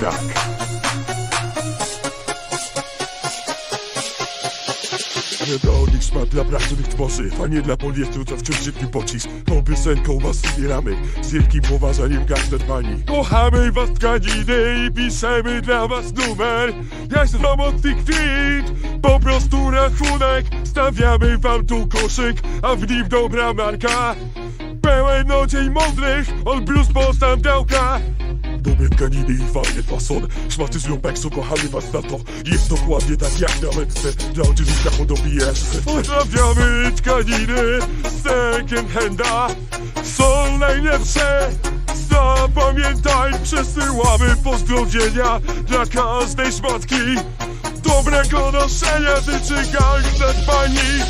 tak. Nie do nich szmat dla braczonych tworzy A nie dla poliestru, co wciąż szybkim pocisk. Tą piosenką was wspieramy Z wielkim poważaniem pani. Kochamy was tkaniny i piszemy dla was numer. Ja Jak samotnych tweet Po prostu rachunek Stawiamy wam tu koszyk A w nim dobra marka. Pełen odziej mądrych Od blues po Dobre tkaniny i fajny fason Szmaty z lumpeksu, kochamy was za to. Jest dokładnie tak jak na metce Dla oczywista podobijesz Pozdrawiamy tkaniny Second handa Są najlepsze. Zapamiętaj Przesyłamy pozdrowienia Dla każdej szmatki. Dobrego noszenia życzy gangster pani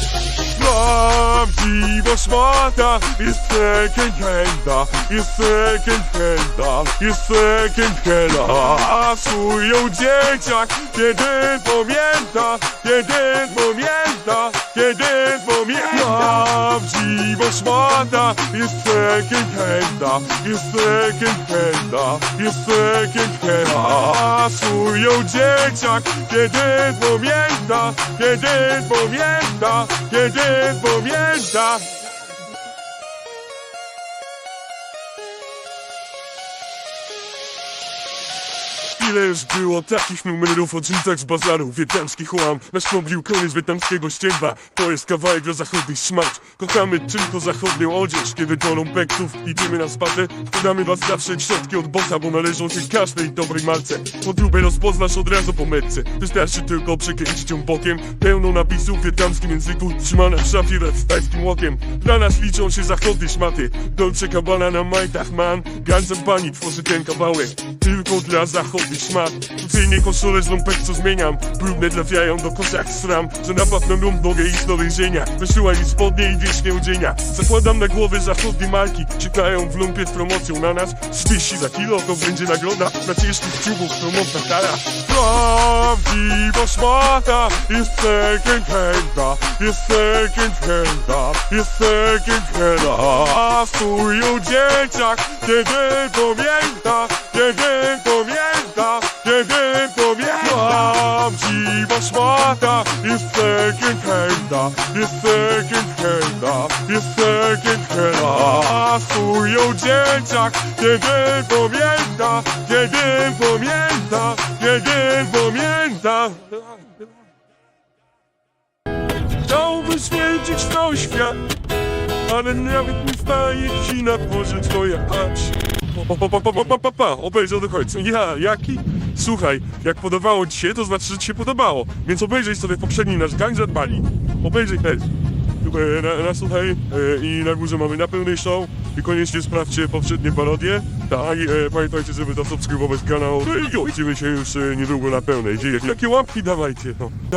Prawdziwa szmata jest second handa Jest second handa Jest second handa A swój ją dzieciak Kiedy pamięta Kiedy pamięta Kiedy pamięta. Prawdziwa szmata jest second handa Jest second handa Jest second handa A swój ją dzieciak Kiedy pamięta Kiedy pamięta Kiedy pamięta Ile już było takich numerów o dżinsach z bazaru? Wietnamski chłam, nasz pombił koniec wietnamskiego ścięba To jest kawałek dla zachodnich szmat Kochamy tylko zachodnią odzież. Kiedy do lumpeksów idziemy na spacer Wkładamy was zawsze środki od bossa Bo należą się każdej dobrej marce. Podróbę rozpoznasz od razu po metce. Wystarczy tylko przekręcić ją bokiem. Pełno napisów w wietnamskim języku Trzymane w szafie we wstajskim łokiem. Dla nas liczą się zachodnie szmaty. Dolce Gabbana na majtach man. Ganzem pani tworzy ten kawałek. Tylko dla zachodnich szmat Codziennie koszulę z lumpeksu zmieniam. Brudne trafiają do koszach sram. Że na lum mogę iść do więzienia Wysyłaj mi spodnie i wiecznie odzienia Zakładam na głowy zachodnie marki. Czekają w lumpie z promocją na nas. 30 za kilo to będzie nagroda. Dla ciężkich ciubów promocna kara. Prawdziwa szmata. Jest second handa Jest second handa Jest second handa A swój dzieciak Kiedy pamięta Kiedy pamięta jest second handa Jest second handa Jest second handa A ją dzieciak Kiedy pamięta Kiedy pamięta Kiedy pamięta Chciałby świecić cały świat Ale nawet nie staje ci na porze twoja patrz Pa, pa, pa, pa, pa, pa, pa, obejrzał do końca. Ja, jaki? Słuchaj, jak podobało ci się, to znaczy, że ci się podobało. Więc obejrzyj sobie poprzedni nasz gang zadbali. Obejrzyj też. Tutaj na, na słuchaj e, i na górze mamy na pełnej show i koniecznie sprawdźcie poprzednie parodie. Tak, e, pamiętajcie, żeby zasubskrybować kanał. No i widzimy się już e, niedługo na pełnej. Gdzie, jakie łapki dawajcie, no.